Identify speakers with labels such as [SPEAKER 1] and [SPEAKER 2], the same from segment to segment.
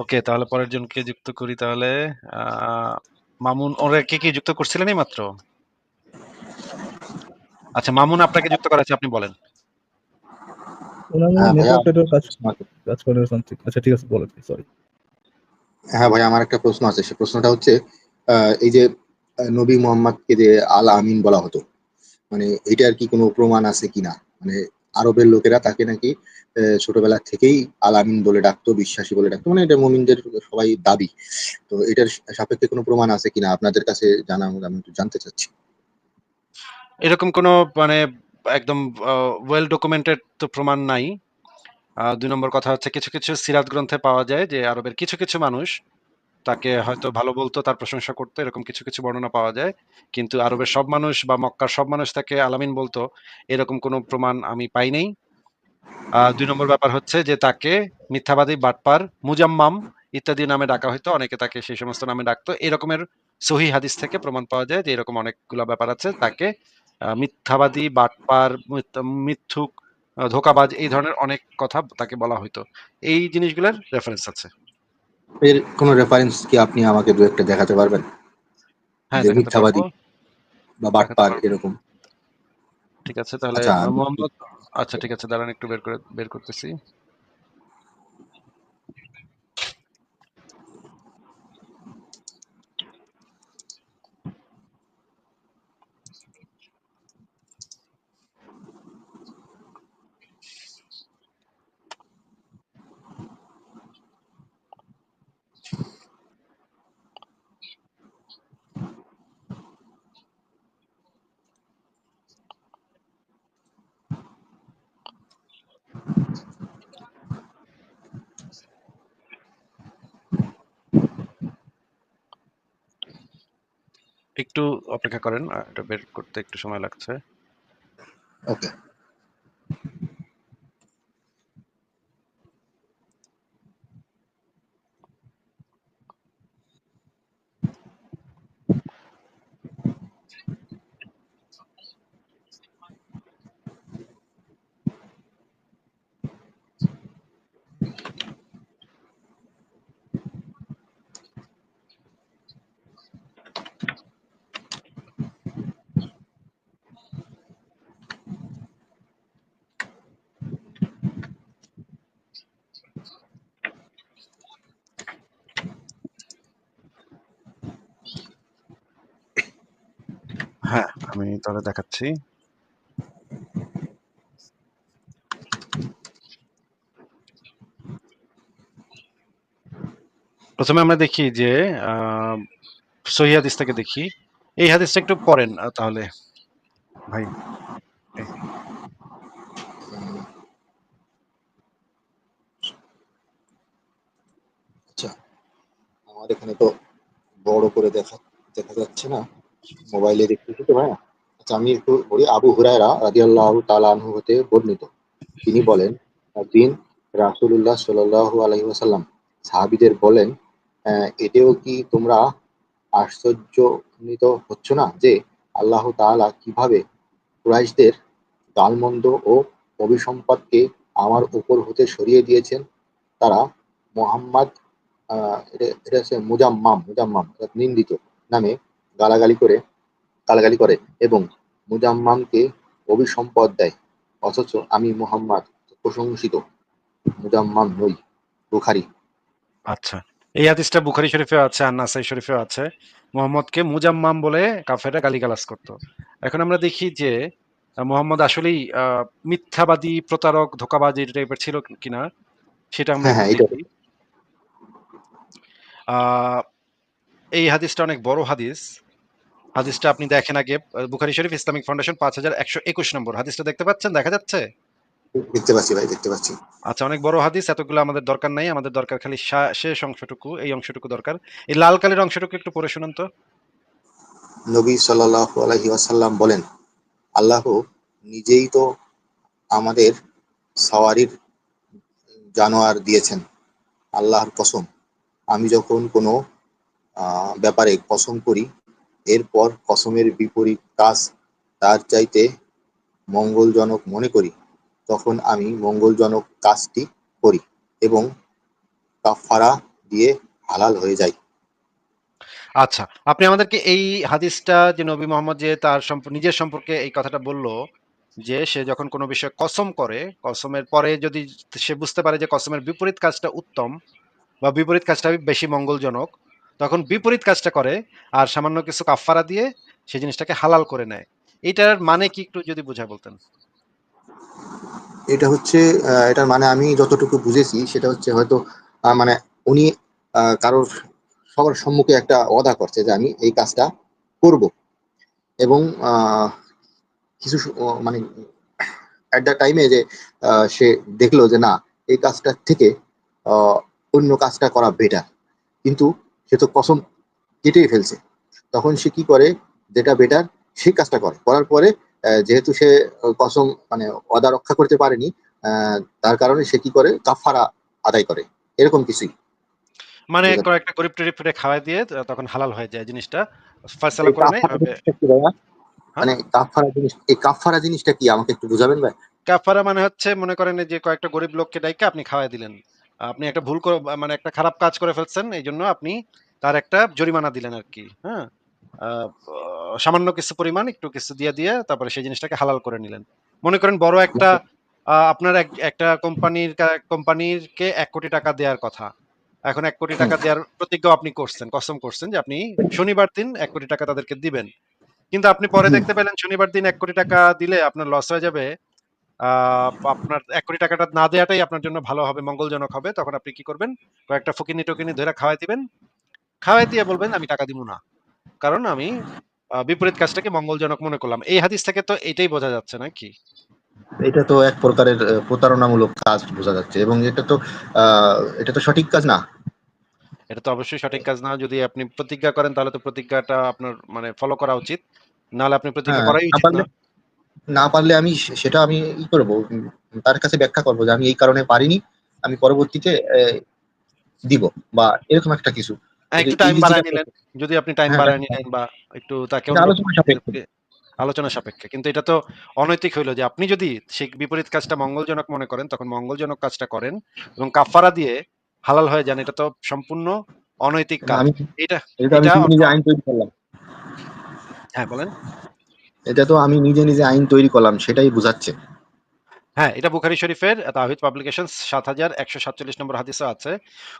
[SPEAKER 1] ওকে তাহলে পরের জনকে যুক্ত করি তাহলে। আহ, মামুন ওরা কে কি যুক্ত করছিলেন এই মাত্র আচ্ছা মামুন আপনাকে যুক্ত করা আছে আপনি বলেন।
[SPEAKER 2] হ্যাঁ,
[SPEAKER 3] আচ্ছা ঠিক আছে বলেন সরি
[SPEAKER 2] হ্যাঁ ভাই আমার একটা প্রশ্ন আছে। সে প্রশ্নটা হচ্ছে আহ, এই যে নবী মোহাম্মদকে যে আল আমিন বলা হতো মানে এটার কি কোনো প্রমাণ আছে কিনা? মানে আরবের লোকেরা তাকে নাকি ছোটবেলা থেকেই আল আমিন বলে ডাকতো, বিশ্বাসী বলে ডাকতো। মানে এটা মোমিনদের সবাই দাবি। তো এটার সাপেক্ষে কোনো প্রমাণ আছে কিনা? আপনাদের কাছে জানা আমি একটু জানতে চাচ্ছি।
[SPEAKER 1] এরকম কোনো মানে একদম ওয়েল ডকুমেন্টেড তো প্রমাণ নাই। দুই নম্বর কথা হচ্ছে, কিছু কিছু সিরাত গ্রন্থে পাওয়া যায় যে আরবের কিছু কিছু মানুষ তাকে হয়তো ভালো বলতো, তার প্রশংসা করতো, এরকম কিছু কিছু বর্ণনা পাওয়া যায়। কিন্তু আরবের সব মানুষ বা মক্কার সব মানুষ তাকে আলামিন বলতো, এরকম কোনো প্রমাণ আমি পাই নাই। দুই নম্বর ব্যাপার হচ্ছে যে তাকে মিথ্যাবাদী, বাটপার, মুজাম্মাম ইত্যাদি নামে ডাকা হতো অনেকে তাকে সেই সমস্ত নামে ডাকতো। এরকমের সহি হাদিস থেকে প্রমাণ পাওয়া যায় যে এরকম অনেকগুলো ব্যাপার আছে। তাকে মিথ্যাবাদী, বাটপার মিথ্যুক, ধোঁকাবাজ এই ধরনের অনেক কথা তাকে বলা হইতো। এই জিনিসগুলোর রেফারেন্স আছে।
[SPEAKER 2] এর কোনো রেফারেন্স কি আপনি আমাকে দু একটা দেখাতে পারবেন?
[SPEAKER 1] হ্যাঁ
[SPEAKER 2] যে মিথ্যাবাদী বা বাটপার। এরকম।
[SPEAKER 1] ঠিক আছে তাহলে
[SPEAKER 2] আচ্ছা,
[SPEAKER 1] মোহাম্মদ আচ্ছা ঠিক আছে দাঁড়ান একটু বের করে বের করতেছি। একটু অপেক্ষা করেন এটা বের করতে একটু সময় লাগছে।
[SPEAKER 2] ওকে
[SPEAKER 1] হ্যাঁ আমি তাহলে দেখাচ্ছি। প্রথমে আমরা দেখি যে আহ, সহি হাদিস থেকে দেখি। এই হাদিসটা একটু পড়েন তাহলে। ভাই
[SPEAKER 2] আচ্ছা আমার এখানে তো বড় করে দেখা দেখা যাচ্ছে না। মোবাইলে দেখতেছি তো ভাইয়া আচ্ছা আমি একটু বলি, আবু হুরায়রা রাদিয়াল্লাহু তাআলা আনহু হতে বর্ণিত। তিনি বলেন, একদিন রাসূলুল্লাহ সাল্লাল্লাহু আলাইহি ওয়াসাল্লাম সাহাবীদের বলেন এতেও কি তোমরা আশ্চর্যজনিত হচ্ছ না যে আল্লাহ তাআলা কীভাবে কুরাইশদের গালমন্দ ও অভিসম্পাদকে আমার উপর হতে সরিয়ে দিয়েছেন? তারা মোহাম্মদ এটা হচ্ছে মুজাম্মাম মুজাম্মাম নিন্দিত নামে গালাগালি করে গালাগালি করে এবং মুজাম্মামকে অভিসম্পদ দেয়। অথচ আমি মোহাম্মদ প্রশংসিত মুজাম্মাম নই বুখারি।
[SPEAKER 1] আচ্ছা এই হাদিসটা বুখারী শরীফেও আছে আর নাসাই শরীফেও আছে। মোহাম্মদকে মুজাম্মাম বলে কাফেররা গালিগালাজ করতো। এখন আমরা দেখি যে মোহাম্মদ আসলেই মিথ্যাবাদী প্রতারক ধোকাবাজ টাইপের ছিল কিনা সেটা আমরা এই হাদিসটা অনেক বড় হাদিস। হাদিসটা আপনি দেখেন আগে বুখারী শরীফ ইসলামিক ফাউন্ডেশন পাঁচ হাজার একশো একুশ নম্বর। হাদিসটা দেখতে পাচ্ছেন? দেখা যাচ্ছে?
[SPEAKER 2] দেখতে পাচ্ছি ভাই দেখতে পাচ্ছি।
[SPEAKER 1] আচ্ছা অনেক বড় হাদিস এতগুলো আমাদের দরকার নাই। আমাদের দরকার খালি শেষ অংশটুকু এই অংশটুকু দরকার। এই লাল কালের অংশটুকু একটু পড়ে শুনুন তো।
[SPEAKER 2] নবী সাল্লাল্লাহু আলাইহি ওয়াসাল্লাম বলেন আল্লাহ নিজেই তো আমাদের সাওয়ারির জানোয়ার দিয়েছেন আল্লাহর কসম। আমি যখন কোনো ব্যাপারে কসম করি। এরপর কসমের বিপরীত কাজ তার চাইতে মঙ্গলজনক মনে করি, তখন আমি মঙ্গলজনক কাজটি করি এবং কাফারা দিয়ে হালাল হয়ে যায়।
[SPEAKER 1] আচ্ছা আপনি আমাদেরকে এই হাদিসটা যে নবী মোহাম্মদ যে তার নিজের সম্পর্কে এই কথাটা বলল যে সে যখন কোনো বিষয়ে কসম করে, কসমের পরে যদি সে বুঝতে পারে যে কসমের বিপরীত কাজটা উত্তম বা বিপরীত কাজটা বেশি মঙ্গলজনক তখন বিপরীত কাজটা করে আর সামান্য কিছু কাফফারা দিয়ে সেই জিনিসটাকে হালাল করে নেয়। এটার মানে কি একটু যদি বুঝা বলতেন?
[SPEAKER 2] এটা হচ্ছে এটার মানে আমি যতটুকু বুঝেছি সেটা হচ্ছে হয়তো মানে উনি কারোর সবার সম্মুখে একটা ওয়াদা করছে যে আমি এই কাজটা করব। এবং কিছু মানে অ্যাট দ্য টাইমে যে সে দেখল যে না, এই কাজটার থেকে অন্য কাজটা করা বেটার কিন্তু সে তো কসম কেটেই ফেলছে। তখন সে কি করে? যেটা বেটার সেই কাজটা করে। করার পরে যেহেতু সে কসম মানে অদা রক্ষা করতে পারেনি আহ, তার কারণে সে কি করে? কাফারা আদায় করে। এরকম কিছুই।
[SPEAKER 1] মানে কয়েকটা গরিব টরিব ফিরে খাওয়াই দিয়ে তখন হালাল হয়ে যায় জিনিসটা। ফয়সালা করে
[SPEAKER 2] ভাইয়া? মানে কাফারা জিনিস এই কাফারা জিনিসটা কি? আমাকে একটু বুঝাবেন ভাই।
[SPEAKER 1] কাফারা মানে হচ্ছে মনে করেন যে কয়েকটা গরিব লোককে ডাইকা আপনি খাওয়াই দিলেন। আপনি একটা ভুল করে মানে একটা খারাপ কাজ করে ফেলছেন এই জন্য আপনি তার একটা জরিমানা দিলেন আর কি হ্যাঁ সামান্য কিছু পরিমাণ একটু কিছু দিয়ে দিয়ে তারপরে সেই জিনিসটাকে হালাল করে নিলেন। মনে করেন বড় একটা আপনার একটা কোম্পানির কোম্পানির কে এক কোটি টাকা দেওয়ার কথা। এখন এক কোটি টাকা দেওয়ার প্রতিজ্ঞা আপনি করছেন কসম করছেন যে আপনি শনিবার দিন এক কোটি টাকা তাদেরকে দিবেন। কিন্তু আপনি পরে দেখতে পেলেন শনিবার দিন এক কোটি টাকা দিলে আপনার লস হয়ে যাবে আপনার এক কোটি টাকাটা না দেওয়াটাই আপনার জন্য ভালো হবে মঙ্গলজনক হবে। তখন আপনি কি করবেন? কয়েকটা ফকিনি টকিনি ধরে খাওয়াই দিবেন। খাওয়াই দিয়ে বলবেন আমি টাকা দিব না। কারণ আমি বিপরীত কাজটাকে মঙ্গলজনক মনে করলাম। এই হাদিস থেকে তো এটাই বোঝা যাচ্ছে নাকি
[SPEAKER 2] এটা তো এক প্রকারের প্রতারণামূলক কাজ বোঝা যাচ্ছে এবং এটা তো এটা তো সঠিক কাজ না।
[SPEAKER 1] এটা তো অবশ্যই সঠিক কাজ না। যদি আপনি প্রতিজ্ঞা করেন তাহলে তো প্রতিজ্ঞাটা আপনার মানে ফলো করা উচিত। নাহলে আপনি প্রতিজ্ঞা
[SPEAKER 2] হ্যাঁ,
[SPEAKER 1] করাই উচিত না।
[SPEAKER 2] না পারলে আমি সেটা আমি ই করব তার কাছে ব্যাখ্যা করব যে আমি এই কারণে পারিনি আমি পরবর্তীতে দিব বা এরকম একটা কিছু।
[SPEAKER 1] হ্যাঁ, একটু টাইম বাড়ায় নিলেন যদি আপনি টাইম
[SPEAKER 2] হ্যাঁ,
[SPEAKER 1] বাড়ায়
[SPEAKER 2] হ্যাঁ।
[SPEAKER 1] নিলেন বা একটু তাকে
[SPEAKER 2] আলোচনা সাপেক্ষে।
[SPEAKER 1] কিন্তু এটা তো অনৈতিক হইল যে আপনি যদি সেই বিপরীত কাজটা মঙ্গলজনক মনে করেন তখন মঙ্গলজনক কাজটা করেন এবং কাফারা দিয়ে হালাল হয়ে যান এটা তো সম্পূর্ণ অনৈতিক কাজ। এটা
[SPEAKER 2] আইন তৈরি করলাম।
[SPEAKER 1] হ্যাঁ বলেন।
[SPEAKER 2] এটা তো আমি নিজে নিজে আইন তৈরি করলাম, সেটাই বুঝাচ্ছে।
[SPEAKER 1] হ্যাঁ এটা বুখারী শরীফের তাহিদ পাবলিকেশন সাত হাজার একশো সাতচল্লিশ নম্বর হাদিসে আছে।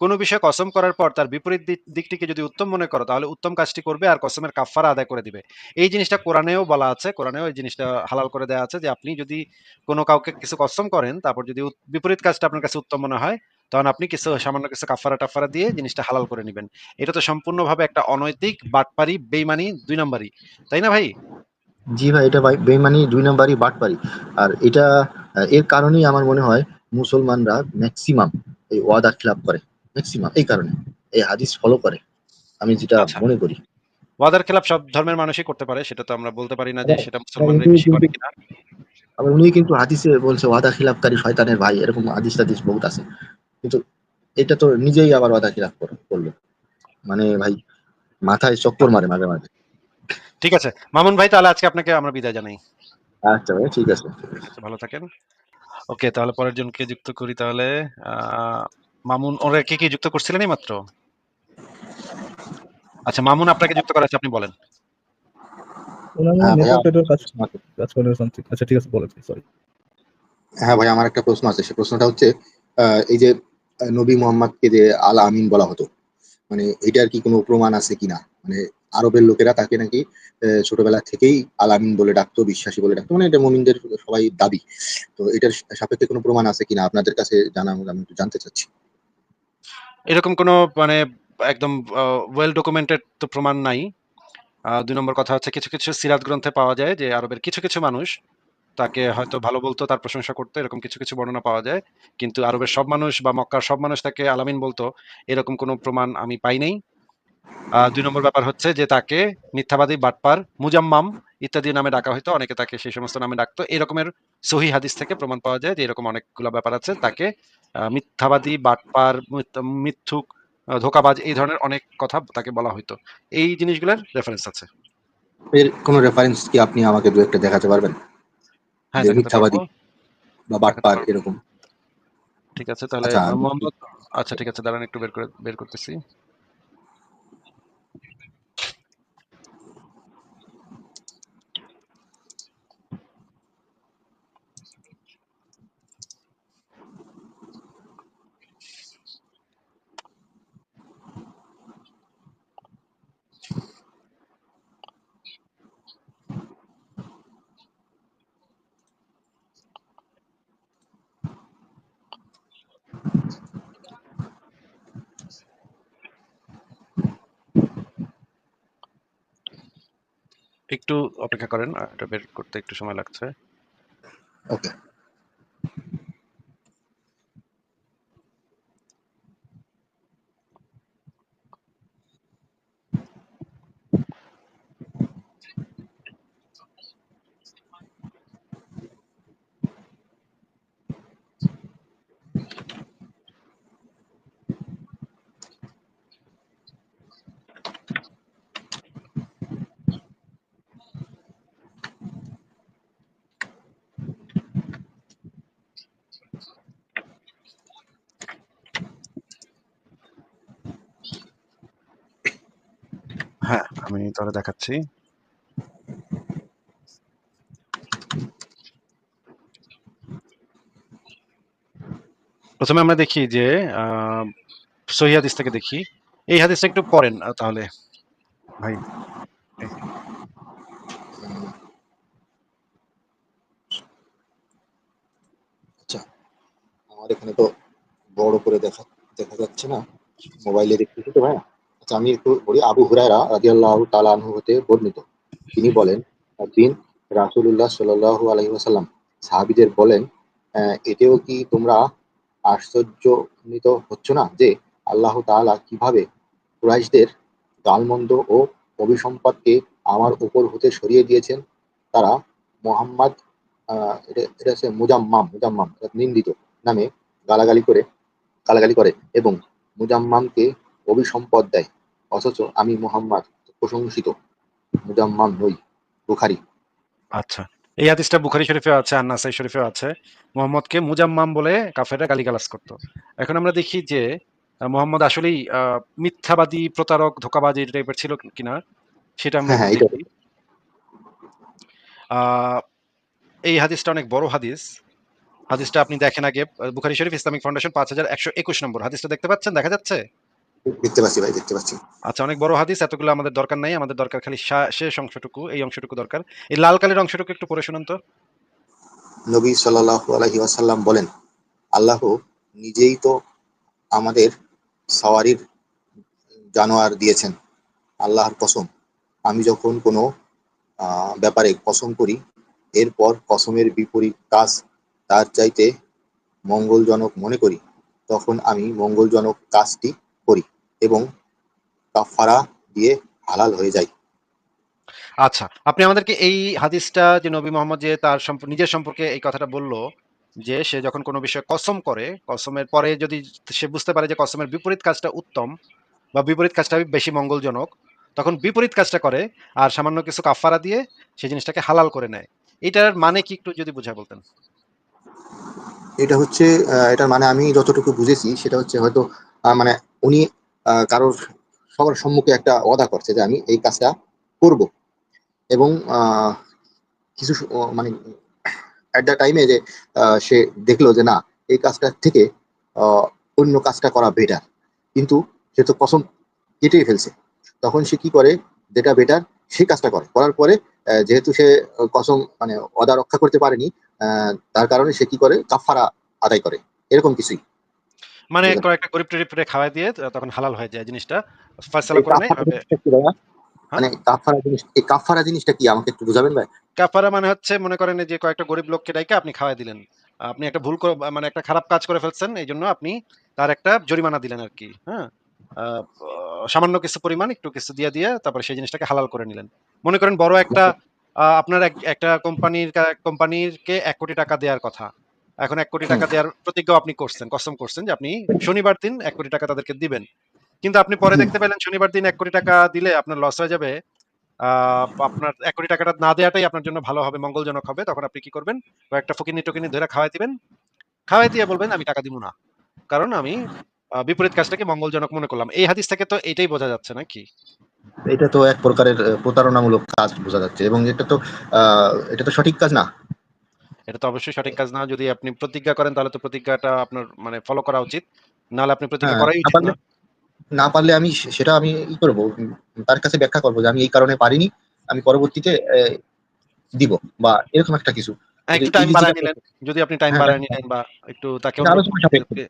[SPEAKER 1] কোনো বিষয়ে কসম করার পর তার বিপরীত দিকটিকে যদি উত্তম মনে করো, তাহলে উত্তম কাজটি করবে আর কসমের কাফারা আদায় করে দিবে। এই জিনিসটা কোরআনেও বলা আছে, কোরআনেও এই জিনিসটা হালাল করে দেওয়া আছে যে আপনি যদি কোনো কাউকে কিছু কসম করেন, তারপর যদি বিপরীত কাজটা আপনার কাছে উত্তম মনে হয়, তখন আপনি কিছু সামান্য কিছু কাফারা টাফারা দিয়ে জিনিসটা হালাল করে নেবেন। এটা তো সম্পূর্ণভাবে একটা অনৈতিক, বাটপারি, বেইমানি, দুই নম্বরই। তাই না ভাই?
[SPEAKER 2] জি ভাই এটা ভাই বেমানি দুই নাম্বারই বাটপারি। আর এটা এর কারণেই আমার মনে হয় মুসলমানরা ম্যাক্সিমাম এই ওয়াদা খিলাপ করে। ম্যাক্সিমাম এই কারণে এই হাদিস ফলো করে। আমি যেটা
[SPEAKER 1] আচ্ছা।
[SPEAKER 2] মনে করি।
[SPEAKER 1] ওয়াদার খেলাপ সব ধর্মের মানুষই করতে পারে সেটা তো আমরা বলতে পারি না যে
[SPEAKER 2] হ্যাঁ,
[SPEAKER 1] সেটা মুসলমানরা
[SPEAKER 2] কিন্তু-
[SPEAKER 1] বেশি করে কিনা।
[SPEAKER 2] আবার উনি কিন্তু হাদিসে বলছে ওয়াদা খিলাপকারী শয়তানের ভাই এরকম হাদিস টাদিস বহুত আছে। কিন্তু এটা তো নিজেই আবার ওয়াদা খিলাফ করে- করল। মানে ভাই মাথায় চক্কর মারে মাঝে মাঝে।
[SPEAKER 1] ঠিক আছে। মামুন ভাই তাহলে আজকে আপনাকে আমরা বিদায় জানাই।
[SPEAKER 2] আচ্ছা ভাই ঠিক আছে।
[SPEAKER 1] আচ্ছা, ভালো থাকেন। ওকে তাহলে পরের জনকে যুক্ত করি তাহলে। মামুন ওরা কি কি যুক্ত করছিলেন এই মাত্র? আচ্ছা মামুন আপনাকে যুক্ত করা আছে আপনি বলেন।
[SPEAKER 3] ওনার
[SPEAKER 2] হ্যাঁ,
[SPEAKER 3] আচ্ছা ঠিক আছে বলেন সরি
[SPEAKER 2] হ্যাঁ ভাই আমার একটা প্রশ্ন আছে। সে প্রশ্নটা হচ্ছে আহ, এই যে নবী মোহাম্মদকে যে আল আমিন বলা হতো মানে এটার কি কোনো প্রমাণ আছে কিনা? মানে আরবের লোকেরা তাকে নাকি ছোটবেলা থেকেই আলামিন বলে ডাকতো, বিশ্বাসী বলে ডাকতো মানে এটা মোমিনদের সবাই দাবি। তো এটার সাপেক্ষে কোনো প্রমাণ আছে কিনা আপনাদের কাছে জানা আমি একটু জানতে চাচ্ছি।
[SPEAKER 1] এরকম কোনো মানে একদম ওয়েল ডকুমেন্টেড তো প্রমাণ নাই। দুই নম্বর কথা হচ্ছে কিছু কিছু সিরাত গ্রন্থে পাওয়া যায় যে আরবের কিছু কিছু মানুষ তাকে হয়তো ভালো বলতো, তার প্রশংসা করতো, এরকম কিছু কিছু বর্ণনা পাওয়া যায়। কিন্তু আরবের সব মানুষ বা মক্কার সব মানুষ তাকে আলামিন বলতো, এরকম কোনো প্রমাণ আমি পাই নাই। দুই নম্বর ব্যাপার হচ্ছে যে তাকে মিথ্যাবাদী বাটপার মুজাম্মাম ইত্যাদি নামে ডাকা হতো অনেকে তাকে সেই সমস্ত নামে ডাকতো। এরকমের সহি হাদিস থেকে প্রমাণ পাওয়া যায় যে এরকম অনেকগুলো ব্যাপার আছে। তাকে মিথ্যাবাদী বাটপার মিথ্যুক ধোঁকাবাজ এই ধরনের অনেক কথা তাকে বলা হইতো। এই জিনিসগুলোর রেফারেন্স আছে।
[SPEAKER 2] এর কোনো রেফারেন্স কি আপনি আমাকে দু একটা দেখাতে পারবেন?
[SPEAKER 1] হ্যাঁ
[SPEAKER 2] মিথ্যাবাদী বা বাটপার এরকম।
[SPEAKER 1] ঠিক আছে তাহলে
[SPEAKER 2] আচ্ছা,
[SPEAKER 1] মোহাম্মদ আচ্ছা ঠিক আছে দাঁড়ান একটু বের করে বের করতেছি। একটু অপেক্ষা করেন এটা বের করতে একটু সময় লাগছে।
[SPEAKER 2] ওকে
[SPEAKER 1] আমি তাহলে দেখাচ্ছি। প্রথমে আমরা দেখি যে আহ, সহি হাদিস থেকে দেখি। এই হাদিসটা একটু পড়েন তাহলে। ভাই
[SPEAKER 2] আচ্ছা আমার এখানে তো বড় করে দেখা দেখা যাচ্ছে না। মোবাইলে দেখতেছি তো ভাই। আচ্ছা আমি একটু বলি আবু হুরায়রা রাদিয়াল্লাহু তাআলা আনহু হতে বর্ণিত। তিনি বলেন, একদিন রাসূলুল্লাহ সাল্লাল্লাহু আলাইহি ওয়াসাল্লাম সাহাবীদের বলেন এতেও কি তোমরা আশ্চর্যজনিত হচ্ছ না যে আল্লাহ তাআলা কীভাবে কুরাইশদের গালমন্দ ও অভিসম্পাদকে আমার উপর হতে সরিয়ে দিয়েছেন? তারা মোহাম্মদ এটা মুজাম্মাম মুজাম্মাম নিন্দিত, নামে গালাগালি করে গালাগালি করে এবং মুজাম্মামকে অভিসম্পদ দেয়। অথচ আমি মোহাম্মদ প্রশংসিত মুজাম্মাম নই বুখারি।
[SPEAKER 1] আচ্ছা। এই হাদিসটা বুখারী শরীফে আছে আর নাসাই শরীফে আছে। মোহাম্মদকে মুজাম্মাম বলে কাফেররা গালিগালাজ করত। এখন আমরা দেখি যে মোহাম্মদ আসলেই মিথ্যাবাদী প্রতারক ধোকাবাজি টাইপের ছিল কিনা সেটা আমরা
[SPEAKER 2] হ্যাঁ, হ্যাঁ,
[SPEAKER 1] এই হাদিসটা অনেক বড় হাদিস। হাদিসটা আপনি দেখেন আগে। বুখারী শরীফ ইসলামিক ফাউন্ডেশন পাঁচ হাজার একশো একুশ নম্বর। হাদিসটা দেখতে পাচ্ছেন? দেখা যাচ্ছে?
[SPEAKER 2] দেখতে পাচ্ছি ভাই দেখতে পাচ্ছি।
[SPEAKER 1] আচ্ছা অনেক বড় হাদিস এতগুলো আমাদের দরকার নাই আমাদের দরকার খালি শেষ অংশটুকু এই অংশটুকু দরকার। এই লাল কালের অংশটুকু একটু পড়ে শুনুন তো।
[SPEAKER 2] নবী সাল্লাল্লাহু আলাইহি ওয়াসাল্লাম বলেন আল্লাহ নিজেই তো আমাদের সওয়ারির জানোয়ার দিয়েছেন আল্লাহর কসম। আমি যখন কোনো ব্যাপারে কসম করি এরপর কসমের বিপরীত কাজ তার চাইতে মঙ্গলজনক মনে করি তখন আমি মঙ্গলজনক কাজটি করি। এবং কাফারা দিয়ে হালাল হয়ে যাই
[SPEAKER 1] আচ্ছা আপনি আমাদেরকে এই হাদিসটা যে নবী মোহাম্মদ যে তার নিজের সম্পর্কে এই কথাটা বলল যে সে যখন কোনো বিষয়ে কসম করে কসমের পরে যদি সে বুঝতে পারে যে কসমের বিপরীত কাজটা উত্তম বা বিপরীত কাজটা বেশি মঙ্গলজনক তখন বিপরীত কাজটা করে আর সামান্য কিছু কাফারা দিয়ে সেই জিনিসটাকে হালাল করে নেয়। এটার মানে কি একটু যদি বুঝায় বলতেন?
[SPEAKER 2] এটা হচ্ছে এটার মানে আমি যতটুকু বুঝেছি সেটা হচ্ছে হয়তো মানে উনি কারোর সবার সম্মুখে একটা ওয়াদা করছে যে আমি এই কাজটা করব। এবং কিছু মানে অ্যাট দ্য টাইমে যে সে দেখল যে না, এই কাজটা থেকে অন্য কাজটা করা বেটার কিন্তু সে তো কসম কেটেই ফেলছে। তখন সে কি করে? যেটা বেটার সেই কাজটা করে। করার পরে যেহেতু সে কসম মানে অদা রক্ষা করতে পারেনি তার কারণে সে কি করে? কাফারা আদায় করে। এরকম কিছুই।
[SPEAKER 1] মানে কয়েকটা গরিব টরিব খাওয়াই দিয়ে তখন হালাল হয়ে যায় জিনিসটা। ফয়সালা করে
[SPEAKER 2] ভাইয়া? মানে কাফারা জিনিস এই কাফারা জিনিসটা কি? আমাকে একটু বুঝাবেন ভাই।
[SPEAKER 1] কাফারা মানে হচ্ছে মনে করেন যে কয়েকটা গরিব লোককে ডাইকা আপনি খাওয়াই দিলেন। আপনি একটা ভুল করে মানে একটা খারাপ কাজ করে ফেলছেন এই জন্য আপনি তার একটা জরিমানা দিলেন আর কি হ্যাঁ? সামান্য কিছু পরিমাণ একটু কিছু দিয়ে দিয়ে তারপরে সেই জিনিসটাকে হালাল করে নিলেন। মনে করেন বড় একটা আপনার একটা কোম্পানির কোম্পানির কে এক কোটি টাকা দেওয়ার কথা। এখন এক কোটি টাকা দেওয়ার প্রতিজ্ঞা আপনি করছেন কসম করছেন যে আপনি শনিবার দিন এক কোটি টাকা তাদেরকে দিবেন। কিন্তু আপনি পরে দেখতে পেলেন শনিবার দিন এক কোটি টাকা দিলে আপনার লস হয়ে যাবে। আপনার এক কোটি টাকাটা না দেওয়াটাই আপনার জন্য ভালো হবে মঙ্গলজনক হবে। তখন আপনি কি করবেন? কয়েকটা ফকিনি টকিনি ধরে খাওয়াই দিবেন। খাওয়াই দিয়ে বলবেন আমি টাকা দিব না। কারণ আমি বিপরীত কাজটাকে মঙ্গলজনক মনে করলাম। এই হাদিস থেকে তো এটাই বোঝা যাচ্ছে নাকি?
[SPEAKER 2] এটা তো এক প্রকারের প্রতারণামূলক কাজ বোঝা যাচ্ছে। এবং এটা তো আহ, এটা তো সঠিক কাজ না।
[SPEAKER 1] এটা তো অবশ্যই সঠিক কাজ। না যদি আপনি প্রতিজ্ঞা করেন তাহলে তো প্রতিজ্ঞাটা আপনার মানে ফলো করা উচিত। নাহলে আপনি প্রতিজ্ঞা
[SPEAKER 2] হ্যাঁ,
[SPEAKER 1] করাই উচিত না।
[SPEAKER 2] না পারলে আমি সেটা আমি ই করব তার কাছে ব্যাখ্যা করব যে আমি এই কারণে পারিনি আমি পরবর্তীতে দিব বা এরকম একটা কিছু।
[SPEAKER 1] হ্যাঁ, একটু টাইম বাড়ায় নিলেন। যদি আপনি টাইম
[SPEAKER 2] হ্যাঁ,
[SPEAKER 1] বাড়ায়
[SPEAKER 2] হ্যাঁ।
[SPEAKER 1] নিলেন বা একটু তাকে
[SPEAKER 2] আলোচনা সাপেক্ষে।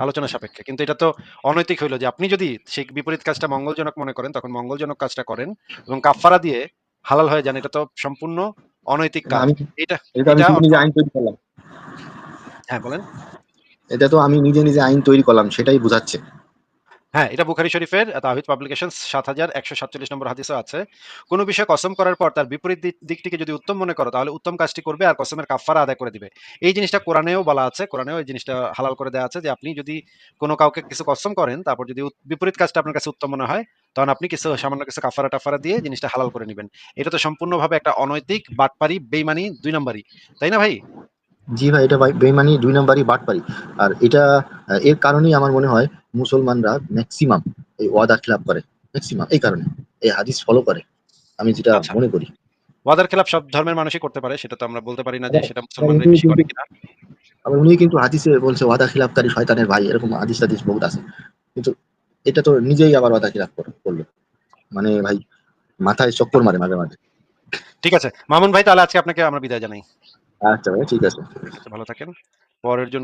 [SPEAKER 1] আলোচনা সাপেক্ষে। কিন্তু এটা তো অনৈতিক হইল যে আপনি যদি সেই বিপরীত কাজটা মঙ্গলজনক মনে করেন তখন মঙ্গলজনক কাজটা করেন এবং কাফফারা দিয়ে হালাল হয়ে যান এটা তো সম্পূর্ণ অনৈতিক কাজ। এটা
[SPEAKER 2] এটা আমি নিজে আইন তৈরি করলাম।
[SPEAKER 1] হ্যাঁ বলেন।
[SPEAKER 2] এটা তো আমি নিজে নিজে আইন তৈরি করলাম সেটাই বোঝাচ্ছে।
[SPEAKER 1] হ্যাঁ এটা বুখারী শরীফের তাহিদ পাবলিকেশন সাত হাজার একশো সাতচল্লিশ নম্বর হাদিসও আছে। কোনো বিষয়ে কসম করার পর তার বিপরীত দিক- দিকটিকে যদি উত্তম মনে করো তাহলে উত্তম কাজটি করবে আর কসমের কাফারা আদায় করে দিবে। এই জিনিসটা কোরআনেও বলা আছে কোরআনেও এই জিনিসটা হালাল করে দেওয়া আছে যে আপনি যদি কোনো কাউকে কিছু কসম করেন তারপর যদি বিপরীত কাজটা আপনার কাছে উত্তম মনে হয় তখন আপনি কিছু সামান্য কিছু কাফারা টাফারা দিয়ে জিনিসটা হালাল করে নেবেন। এটা তো সম্পূর্ণভাবে একটা অনৈতিক বাটপারি বেইমানি দুই নম্বরই। তাই না ভাই?
[SPEAKER 2] জি ভাই এটা ভাই বেমানি দুই নাম্বারই বাটপারি। আর এটা এর কারণেই আমার মনে হয় মুসলমানরা ম্যাক্সিমাম এই ওয়াদা খিলাপ করে। ম্যাক্সিমাম এই কারণে। এই হাদিস ফলো করে। আমি যেটা
[SPEAKER 1] আচ্ছা।
[SPEAKER 2] মনে করি।
[SPEAKER 1] ওয়াদার খেলাফ সব ধর্মের মানুষই করতে পারে সেটা তো আমরা বলতে পারি না যে সেটা মুসলমানরাই
[SPEAKER 2] কিন্তু-
[SPEAKER 1] বেশি করে কিনা।
[SPEAKER 2] আবার উনি কিন্তু হাদিসে বলছে ওয়াদা খিলাপকারী শয়তানের ভাই এরকম হাদিস হাদিস বহুত আছে। কিন্তু এটা তো নিজেই আবার ওয়াদা খিলাপ করল? মানে ভাই মাথায় চক্কর মারে মাঝে মাঝে।
[SPEAKER 1] ঠিক আছে। মামুন ভাই তাহলে আজকে আপনাকে আমরা বিদায় জানাই।
[SPEAKER 2] আচ্ছা ভাই ঠিক আছে।
[SPEAKER 1] ভালো থাকেন। পরের জন